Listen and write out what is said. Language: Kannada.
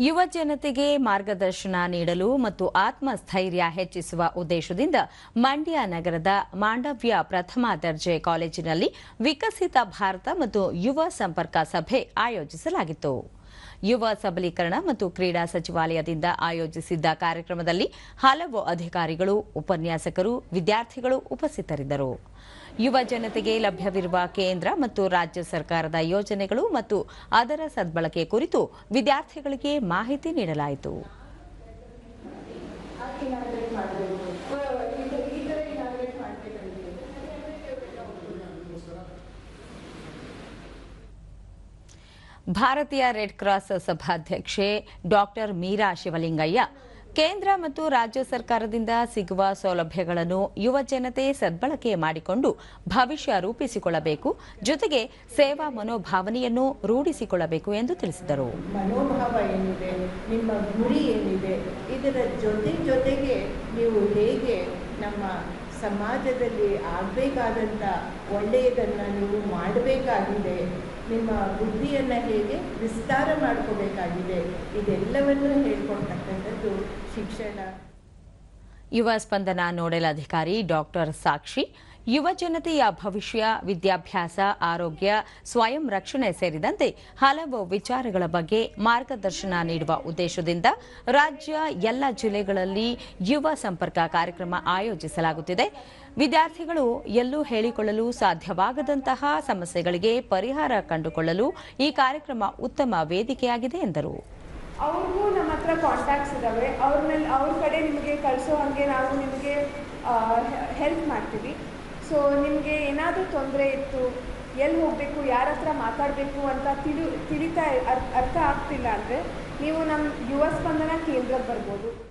ಯುವ ಜನತೆಗೆ ಮಾರ್ಗದರ್ಶನ ನೀಡಲು ಮತ್ತು ಆತ್ಮಸ್ಥೈರ್ಯ ಹೆಚ್ಚಿಸುವ ಉದ್ದೇಶದಿಂದ ಮಂಡ್ಯ ನಗರದ ಮಾಂಡವ್ಯ ಪ್ರಥಮ ದರ್ಜೆ ಕಾಲೇಜಿನಲ್ಲಿ ವಿಕಸಿತ ಭಾರತ ಮತ್ತು ಯುವ ಸಂಪರ್ಕ ಸಭೆ ಆಯೋಜಿಸಲಾಗಿತ್ತು. ಯುವ ಸಬಲೀಕರಣ ಮತ್ತು ಕ್ರೀಡಾ ಸಚಿವಾಲಯದಿಂದ ಆಯೋಜಿಸಿದ್ದ ಕಾರ್ಯಕ್ರಮದಲ್ಲಿ ಹಲವು ಅಧಿಕಾರಿಗಳು, ಉಪನ್ಯಾಸಕರು, ವಿದ್ಯಾರ್ಥಿಗಳು ಉಪಸ್ಥಿತರಿದ್ದರು. ಯುವ ಜನತೆಗೆ ಲಭ್ಯವಿರುವ ಕೇಂದ್ರ ಮತ್ತು ರಾಜ್ಯ ಸರ್ಕಾರದ ಯೋಜನೆಗಳು ಮತ್ತು ಅದರ ಸದ್ಬಳಕೆ ಕುರಿತು ವಿದ್ಯಾರ್ಥಿಗಳಿಗೆ ಮಾಹಿತಿ ನೀಡಲಾಯಿತು. ಭಾರತೀಯ ರೆಡ್ ಕ್ರಾಸ್ ಸಭಾಧ್ಯಕ್ಷೆ ಡಾಕ್ಟರ್ ಮೀರಾ ಶಿವಲಿಂಗಯ್ಯ. ಕೇಂದ್ರ ಮತ್ತು ರಾಜ್ಯ ಸರ್ಕಾರದಿಂದ ಸಿಗುವ ಸೌಲಭ್ಯಗಳನ್ನು ಯುವ ಜನತೆ ಸದ್ಬಳಕೆ ಮಾಡಿಕೊಂಡು ಭವಿಷ್ಯ ರೂಪಿಸಿಕೊಳ್ಳಬೇಕು. ಜೊತೆಗೆ ಸೇವಾ ಮನೋಭಾವನೆಯನ್ನು ರೂಢಿಸಿಕೊಳ್ಳಬೇಕು ಎಂದು ತಿಳಿಸಿದರು. ಮನೋಭಾವ ಏನಿದೆ? ನಿಮ್ಮ ಗುರಿ ಏನಿದೆ? ಇದರ ಜೊತೆ ಜೊತೆಗೆ ನೀವು ಹೇಗೆ ನಮ್ಮ ಸಮಾಜದಲ್ಲಿ ಆಗಬೇಕಾದಂಥ ಒಳ್ಳೆಯದನ್ನು ನೀವು ಮಾಡಬೇಕಾಗಿದೆ? ನಿಮ್ಮ ಬುದ್ಧಿಯನ್ನು ಹೇಗೆ ವಿಸ್ತಾರ ಮಾಡ್ಕೋಬೇಕಾಗಿದೆ ಇದೆಲ್ಲವನ್ನು ಹೇಳ್ಕೊಡ್ತಕ್ಕಂಥದ್ದು ಶಿಕ್ಷಣ. ಯುವ ಸ್ಪಂದನ ನೋಡೆಲ್ ಅಧಿಕಾರಿ ಡಾಕ್ಟರ್ ಸಾಕ್ಷಿ, ಯುವ ಜನತೆಯ ಭವಿಷ್ಯ, ವಿದ್ಯಾಭ್ಯಾಸ, ಆರೋಗ್ಯ, ಸ್ವಯಂ ರಕ್ಷಣೆ ಸೇರಿದಂತೆ ಹಲವು ವಿಚಾರಗಳ ಬಗ್ಗೆ ಮಾರ್ಗದರ್ಶನ ನೀಡುವ ಉದ್ದೇಶದಿಂದ ರಾಜ್ಯ ಎಲ್ಲ ಜಿಲ್ಲೆಗಳಲ್ಲಿ ಯುವ ಸಂಪರ್ಕ ಕಾರ್ಯಕ್ರಮ ಆಯೋಜಿಸಲಾಗುತ್ತಿದೆ. ವಿದ್ಯಾರ್ಥಿಗಳು ಎಲ್ಲೂ ಹೇಳಿಕೊಳ್ಳಲು ಸಾಧ್ಯವಾಗದಂತಹ ಸಮಸ್ಯೆಗಳಿಗೆ ಪರಿಹಾರ ಕಂಡುಕೊಳ್ಳಲು ಈ ಕಾರ್ಯಕ್ರಮ ಉತ್ತಮ ವೇದಿಕೆಯಾಗಿದೆ ಎಂದರು. ಅವ್ರಿಗೂ ನಮ್ಮ ಹತ್ರ ಕಾಂಟ್ಯಾಕ್ಟ್ಸ್ ಇದ್ದಾವೆ ಅವ್ರ ಮೇಲೆ, ಅವ್ರ ಕಡೆ ನಿಮಗೆ ಕಳಿಸೋ ಹಾಗೆ ನಾವು ನಿಮಗೆ ಹೆಲ್ಪ್ ಮಾಡ್ತೀವಿ. ಸೊ ನಿಮಗೆ ಏನಾದರೂ ತೊಂದರೆ ಇತ್ತು ಎಲ್ಲಿ ಹೋಗಬೇಕು, ಯಾರ ಹತ್ರ ಮಾತಾಡಬೇಕು ಅಂತ ತಿಳಿ, ತಿಳಿತಾ ಅರ್- ಅರ್ಥ ಆಗ್ತಿಲ್ಲ ಅಂದರೆ, ನೀವು ನಮ್ಮ ಯುವ ಸ್ಪಂದನ ಕೇಂದ್ರಕ್ಕೆ ಬರ್ಬೋದು.